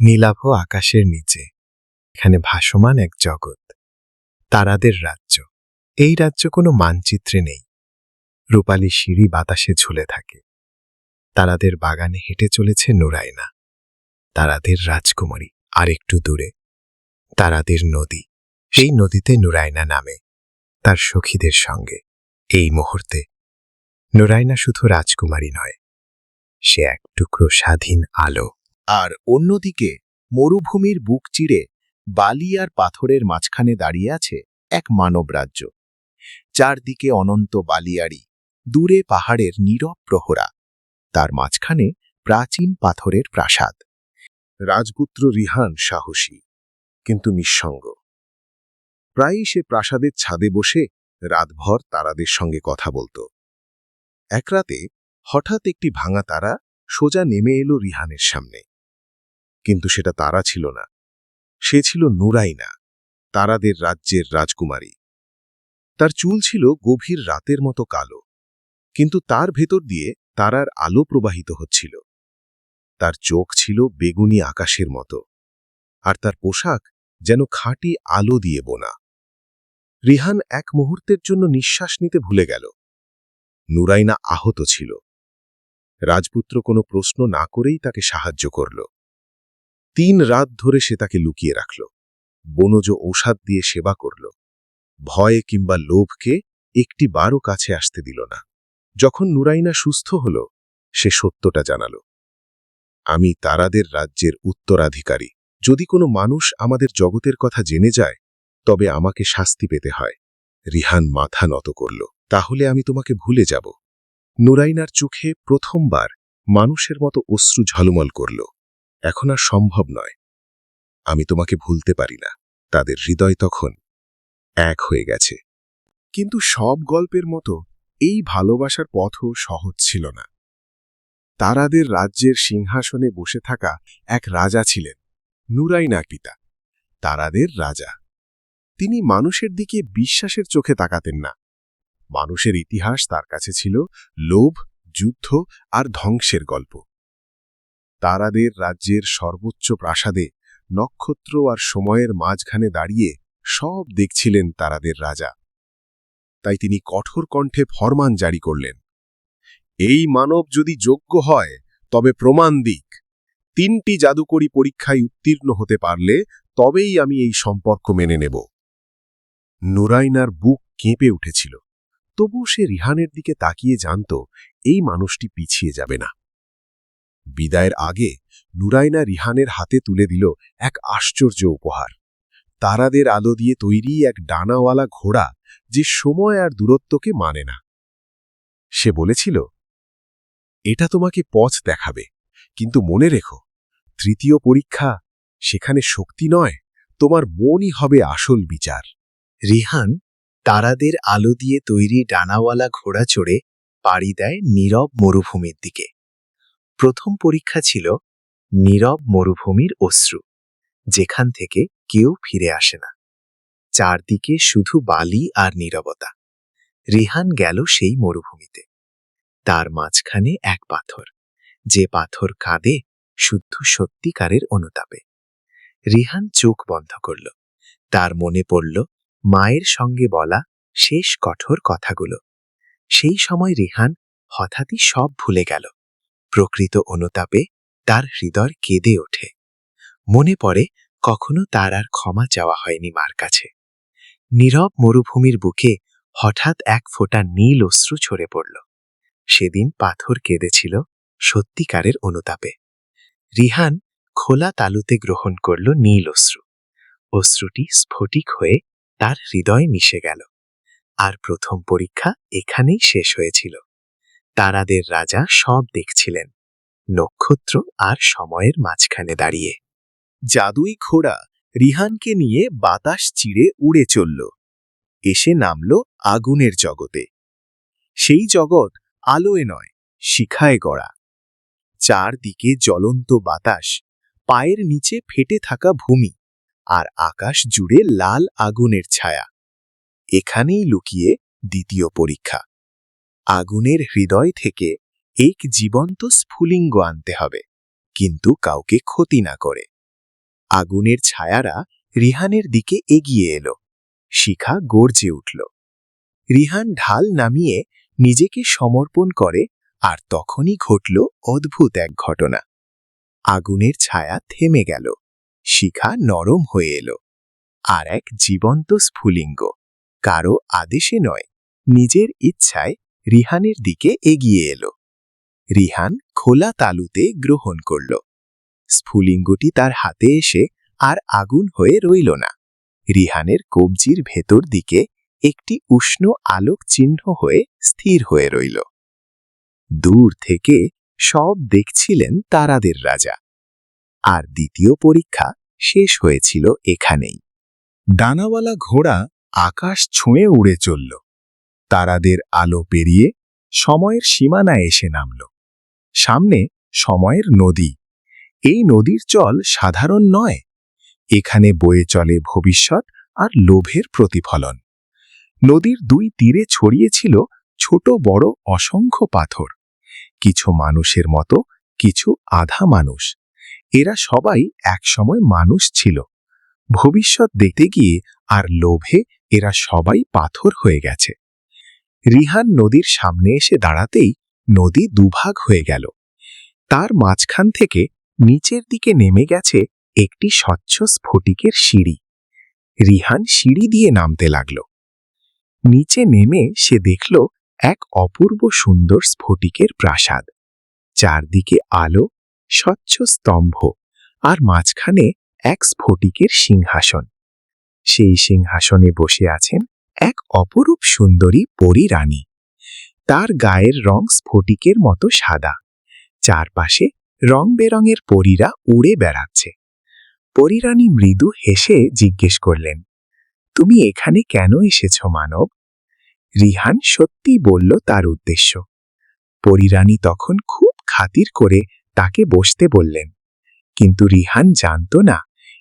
নীলাভ আকাশের নিচে, এখানে ভাসমান এক জগৎ, তারাদের রাজ্য। এই রাজ্য কোনো মানচিত্রে নেই। রূপালী সিঁড়ি বাতাসে ঝুলে থাকে। তারাদের বাগানে হেঁটে চলেছে নুরাইনা। তারাদের রাজকুমারী আর একটু দূরে। তারাদের নদী, সেই নদীতে নুরাইনা নামে, তার সখীদের সঙ্গে, এই মুহূর্তে। নুরাইনা শুধু রাজকুমারী নয়, সে এক টুকরো স্বাধীন আলো। আর অন্যদিকে মরুভূমির বুক চিরে বালি আর পাথরের মাঝখানে দাঁড়িয়ে আছে এক মানব রাজ্য চারদিকে অনন্ত বালিয়াড়ি, দূরে পাহাড়ের নীরব প্রহরা, তার মাঝখানে প্রাচীন পাথরের প্রাসাদ। রাজপুত্র রিহান সাহসী, কিন্তু নিঃসঙ্গ। প্রায়ই সে প্রাসাদের ছাদে বসে রাতভর তারাদের সঙ্গে কথা বলত। এক রাতে হঠাৎ একটি ভাঙা তারা সোজা নেমে এলো রিহানের সামনে। কিন্তু সেটা তারা ছিল না। সে ছিল নুরাইনা, তারাদের রাজ্যের রাজকুমারী। তার চুল ছিল গভীর রাতের মতো কালো, কিন্তু তার ভেতর দিয়ে তারার আলো প্রবাহিত হচ্ছিল। তার চোখ ছিল বেগুনি আকাশের মতো, আর তার পোশাক যেন খাঁটি আলো দিয়ে বোনা। রিহান এক মুহূর্তের জন্য নিঃশ্বাস নিতে ভুলে গেল। নুরাইনা আহত ছিল। রাজপুত্র কোনো প্রশ্ন না করেই তাকে সাহায্য করল। তিন রাত ধরে সে তাকে লুকিয়ে রাখল। বনজ ঔষধ দিয়ে সেবা করল। ভয়ে কিংবা লোভকে একটি বারও কাছে আসতে দিল না। যখন নুরাইনা সুস্থ হল, সে সত্যটা জানাল। আমি তারাদের রাজ্যের উত্তরাধিকারী। যদি কোনো মানুষ আমাদের জগতের কথা জেনে যায়, তবে আমাকে শাস্তি পেতে হয়। রিহান মাথা নত করল। তাহলে আমি তোমাকে ভুলে যাব। নুরাইনার চোখে প্রথমবার মানুষের মতো অশ্রু ঝলমল করল। এখন আর সম্ভব নয়। আমি তোমাকে ভুলতে পারি না। তাদের হৃদয় তখন এক হয়ে গেছে। কিন্তু সব গল্পের মতো এই ভালোবাসার পথও সহজ ছিল না। তারাদের রাজ্যের সিংহাসনে বসে থাকা এক রাজা ছিলেন, নুরাইনা পিতা। তারাদের রাজা। তিনি মানুষের দিকে বিশ্বাসের চোখে তাকাতেন না। মানুষের ইতিহাস তার কাছে ছিল লোভ, যুদ্ধ আর ধ্বংসের গল্প। তারাদের রাজ্যের সর্বোচ্চ প্রাসাদে নক্ষত্র আর সময়ের মাঝখানে দাঁড়িয়ে সব দেখছিলেন তারাদের রাজা। তাই তিনি কঠোর কণ্ঠে ফরমান জারি করলেন, এই মানব যদি যোগ্য হয়, তবে প্রমাণ দিক। তিনটি জাদুকরী পরীক্ষায় উত্তীর্ণ হতে পারলে তবেই আমি এই সম্পর্ক মেনে নেব নুরাইনার বুক কেঁপে উঠেছিল তবু সে রিহানের দিকে তাকিয়ে জানত, এই মানুষটি পিছিয়ে যাবে না। বিদায়ের আগে নুরাইনা রিহানের হাতে তুলে দিল এক আশ্চর্য উপহার। তারাদের আলো দিয়ে তৈরি এক ডানাওয়ালা ঘোড়া যে সময় আর দূরত্বকে মানে না। সে বলেছিল, এটা তোমাকে পথ দেখাবে, কিন্তু মনে রেখো, তৃতীয় পরীক্ষা সেখানে শক্তি নয়, তোমার মনই হবে আসল বিচার। রিহান তারাদের আলো দিয়ে তৈরি ডানাওয়ালা ঘোড়া চড়ে পাড়ি দেয় নীরব মরুভূমির দিকে। প্রথম পরীক্ষা ছিল নীরব মরুভূমির অশ্রু, যেখান থেকে কেউ ফিরে আসে না। চারদিকে শুধু বালি আর নীরবতা। রিহান গেল সেই মরুভূমিতে। তার মাঝখানে এক পাথর, যে পাথর কাঁদে শুদ্ধ সত্যিকারের অনুতাপে। রিহান চোখ বন্ধ করল। তার মনে পড়ল, মায়ের সঙ্গে বলা শেষ কঠোর কথাগুলো। সেই সময় রিহান হঠাৎই সব ভুলে গেল। প্রকৃত অনুতাপে তার হৃদয় কেঁদে ওঠে। মনে পড়ে, কখনো তার আর ক্ষমা চাওয়া হয়নি মার কাছে। নীরব মরুভূমির বুকে হঠাৎ এক ফোঁটা নীল অশ্রু ছড়ে পড়ল। সেদিন পাথর কেঁদেছিল সত্যিকারের অনুতাপে। রিহান খোলা তালুতে গ্রহণ করল নীল অশ্রু। অশ্রুটি স্ফটিক হয়ে তার হৃদয় মিশে গেল। আর প্রথম পরীক্ষা এখানেই শেষ হয়েছিল। তারাদের রাজা সব দেখছিলেন, নক্ষত্র আর সময়ের মাঝখানে দাঁড়িয়ে। জাদুই ঘোড়া রিহানকে নিয়ে বাতাস চিড়ে উড়ে চলল। এসে নামল আগুনের জগতে। সেই জগৎ আলোয় নয়, শিখায় গড়া। চারদিকে জ্বলন্ত বাতাস, পায়ের নিচে ফেটে থাকা ভূমি আর আকাশ জুড়ে লাল আগুনের ছায়া। এখানেই লুকিয়ে দ্বিতীয় পরীক্ষা। আগুনের হৃদয় থেকে এক জীবন্ত স্ফুলিঙ্গ আনতে হবে, কিন্তু কাউকে ক্ষতি না করে। আগুনের ছায়ারা রিহানের দিকে এগিয়ে এলো। শিখা গর্জে উঠল। রিহান ঢাল নামিয়ে নিজেকে সমর্পণ করে আর তখনই ঘটল অদ্ভুত এক ঘটনা। আগুনের ছায়া থেমে গেল। শিখা নরম হয়ে এলো। আর এক জীবন্ত স্ফুলিঙ্গ। কারও আদেশে নয়, নিজের ইচ্ছায় রিহানের দিকে এগিয়ে এলো। রিহান খোলা তালুতে গ্রহণ করল। স্ফুলিঙ্গটি তার হাতে এসে আর আগুন হয়ে রইল না। রিহানের কবজির ভেতর দিকে একটি উষ্ণ আলোক চিহ্ন হয়ে স্থির হয়ে রইল। দূর থেকে সব দেখছিলেন তারাদের রাজা। আর দ্বিতীয় পরীক্ষা শেষ হয়েছিল এখানেই। ডানাওয়ালা ঘোড়া আকাশ ছুঁয়ে উড়ে চলল। তারাদের আলো পেরিয়ে সময়ের সীমানায় এসে নামল। সামনে সময়ের নদী। এই নদীর চল সাধারণ নয়। এখানে বয়ে চলে ভবিষ্যৎ আর লোভের প্রতিফলন। নদীর দুই তীরে ছড়িয়েছিল ছোট বড় অসংখ্য পাথর। কিছু মানুষের মতো, কিছু আধা মানুষ। এরা সবাই একসময় মানুষ ছিল। ভবিষ্যৎ দেখতে গিয়ে আর লোভে এরা সবাই পাথর হয়ে গেছে। রিহান নদীর সামনে এসে দাঁড়াতেই নদী দুভাগ হয়ে গেল। তার মাঝখান থেকে নিচের দিকে নেমে গেছে একটি স্বচ্ছ স্ফটিকের সিঁড়ি। রিহান সিঁড়ি দিয়ে নামতে লাগল। নিচে নেমে সে দেখল এক অপূর্ব সুন্দর স্ফটিকের প্রাসাদ। চারদিকে আলো, স্বচ্ছ স্তম্ভ আর মাঝখানে এক স্ফটিকের সিংহাসন। সেই সিংহাসনে বসে আছেন এক অপরূপ সুন্দরী পরী রানী। তার গায়ের রং স্ফটিকের মতো সাদা। চারপাশে রং বেরঙের পরীরা উড়ে বেড়াচ্ছে। পরীরানী মৃদু হেসে জিজ্ঞেস করলেন, তুমি এখানে কেন এসেছ, মানব? রিহান সত্যি বলল তার উদ্দেশ্য। পরীরানী তখন খুব খাতির করে তাকে বসতে বললেন, কিন্তু রিহান জানত না,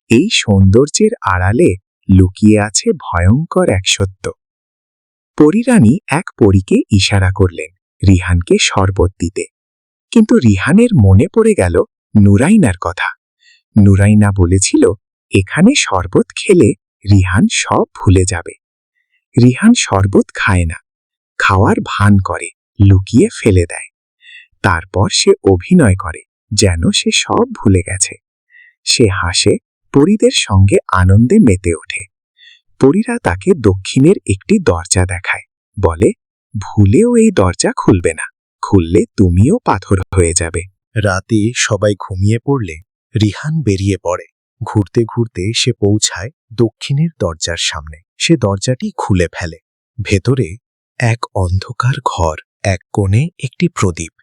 এই সৌন্দর্যের আড়ালে লুকিয়ে আছে ভয়ঙ্কর এক সত্য। পরীরানী এক পরীকে ইশারা করলেন রিহানকে শরবত দিতে। কিন্তু রিহানের মনে পড়ে গেল নুরাইনার কথা। নুরাইনা বলেছিল, এখানে শরবত খেলে রিহান সব ভুলে যাবে। রিহান শরবত খায় না। খাওয়ার ভান করে, লুকিয়ে ফেলে দেয়। তারপর সে অভিনয় করে, যেন সে সব ভুলে গেছে। সে হাসে পরীদের সঙ্গে আনন্দে মেতে ওঠে। পরীরা তাকে দক্ষিণের একটি দরজা দেখায়। বলে, ভুলেও এই দরজা খুলবে না। খুললে তুমিও পাথর হয়ে যাবে। রাতে সবাই ঘুমিয়ে পড়লে রিহান বেরিয়ে পড়ে। ঘুরতে ঘুরতে সে পৌঁছায় দক্ষিণের দরজার সামনে। সে দরজাটি খুলে ফেলে। ভেতরে এক অন্ধকার ঘর, এক কোণে একটি প্রদীপ।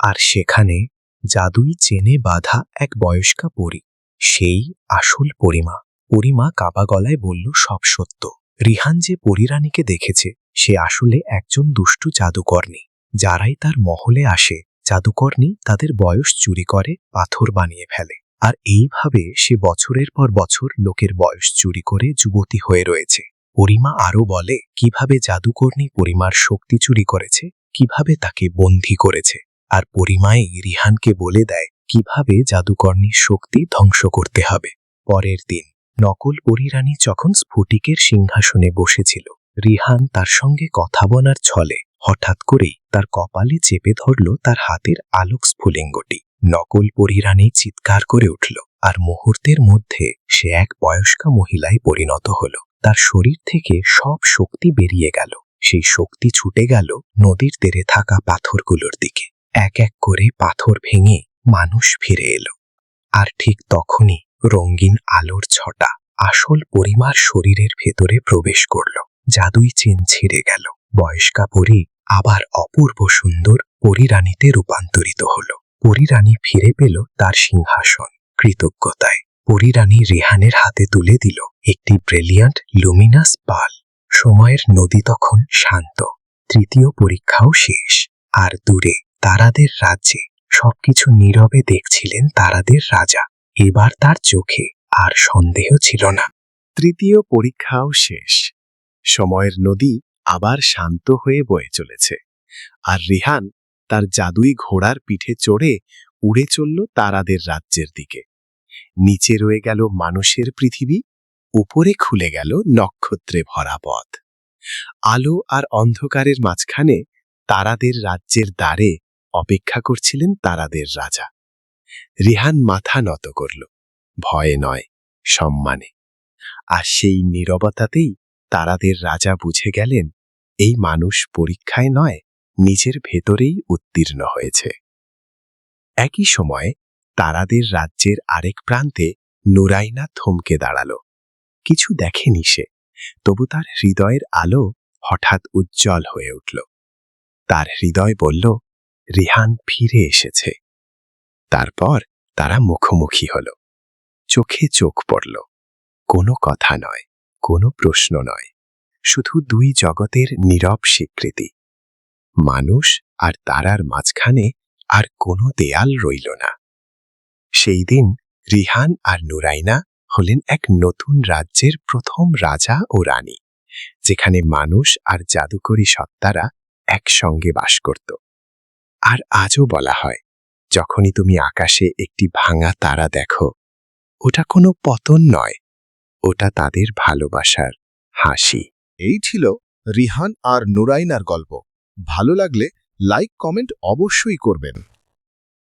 আর সেখানে জাদুই চেনে বাঁধা এক বয়স্কা পরী। সেই আসল পরিমা। পরিমা কাবা গলায় বলল, সব সত্য। রিহান যে পরিরানীকে দেখেছে, সে আসলে একজন দুষ্টু জাদুকর্ণী। যারাই তার মহলে আসে, জাদুকর্ণী তাদের বয়স চুরি করে, পাথর বানিয়ে ফেলে। আর এইভাবে সে বছরের পর বছর লোকের বয়স চুরি করে যুবতী হয়ে রয়েছে। পরিমা আরও বলে, কীভাবে জাদুকর্ণী পরিমার শক্তি চুরি করেছে, কীভাবে তাকে বন্দী করেছে? আর পরিমাই রিহানকে বলে দেয় কীভাবে জাদুকর্ণীর শক্তি ধ্বংস করতে হবে? পরের দিন, নকল পরিরানী যখন স্ফটিকের সিংহাসনে বসেছিল, রিহান তার সঙ্গে কথা বলার ছলে হঠাৎ করেই তার কপালে চেপে ধরল তার হাতের আলোক স্ফুলিঙ্গটি। নকল পরিরানী চিৎকার করে উঠল আর মুহূর্তের মধ্যে সে এক বয়স্কা মহিলায় পরিণত হল। তার শরীর থেকে সব শক্তি বেরিয়ে গেল। সেই শক্তি ছুটে গেল নদীর তীরে থাকা পাথরগুলোর দিকে। এক এক করে পাথর ভেঙে মানুষ ফিরে এলো। আর ঠিক তখনই রঙিন আলোর ছটা আসল পরিমার শরীরের ভেতরে প্রবেশ করল। জাদুই চেন ছিঁড়ে গেল। বয়স্কা পরী আবার অপূর্ব সুন্দর পরিরানীতে রূপান্তরিত হল। পরিরানী ফিরে পেল তার সিংহাসন। কৃতজ্ঞতায় পরিরানী রেহানের হাতে তুলে দিল একটি ব্রিলিয়ান্ট লুমিনাস পাল। সময়ের নদী তখন শান্ত। তৃতীয় পরীক্ষাও শেষ। আর দূরে তারাদের রাজ্যে সবকিছু নীরবে দেখছিলেন তারাদের রাজা। এবার তার চোখে আর সন্দেহ ছিল না। তৃতীয় পরীক্ষাও শেষ। সময়ের নদী আবার শান্ত হয়ে বয়ে চলেছে। আর রিহান তার জাদুই ঘোড়ার পিঠে চড়ে উড়ে চলল তারাদের রাজ্যের দিকে। নিচে রয়ে গেল মানুষের পৃথিবী, উপরে খুলে গেল নক্ষত্রে ভরা পথ। আলো আর অন্ধকারের মাঝখানে তারাদের রাজ্যের দ্বারে অপেক্ষা করছিলেন তারাদের রাজা। রিহান মাথা নত করল, ভয়ে নয়, সম্মানে। আর সেই নীরবতাতেই তারাদের রাজা বুঝে গেলেন, এই মানুষ পরীক্ষায় নয়, নিজের ভেতরেই উত্তীর্ণ হয়েছে। একই সময়ে তারাদের রাজ্যের আরেক প্রান্তে নুরাইনা থমকে দাঁড়াল। কিছু দেখেনি সে, তবু তার হৃদয়ের আলো হঠাৎ উজ্জ্বল হয়ে উঠল। তার হৃদয় বলল রিহান ফিরে এসেছে। তারপর তারা মুখোমুখি হল। চোখে চোখ পড়ল। কোনো কথা নয়, কোনো প্রশ্ন নয়। শুধু দুই জগতের নীরব স্বীকৃতি। মানুষ আর তারার মাঝখানে আর কোনো দেয়াল রইল না। সেই দিন রিহান আর নুরাইনা হলেন এক নতুন রাজ্যের প্রথম রাজা ও রানী, যেখানে মানুষ আর জাদুকরী সত্তারা একসঙ্গে বাস করত। আর আজও বলা হয়, যখনই তুমি আকাশে একটি ভাঙা তারা দেখো, ওটা কোনো পতন নয়, ওটা তাদের ভালোবাসার হাসি। এই ছিল রিহান আর নুরাইনার গল্প। ভালো লাগলে লাইক, কমেন্ট অবশ্যই করবেন।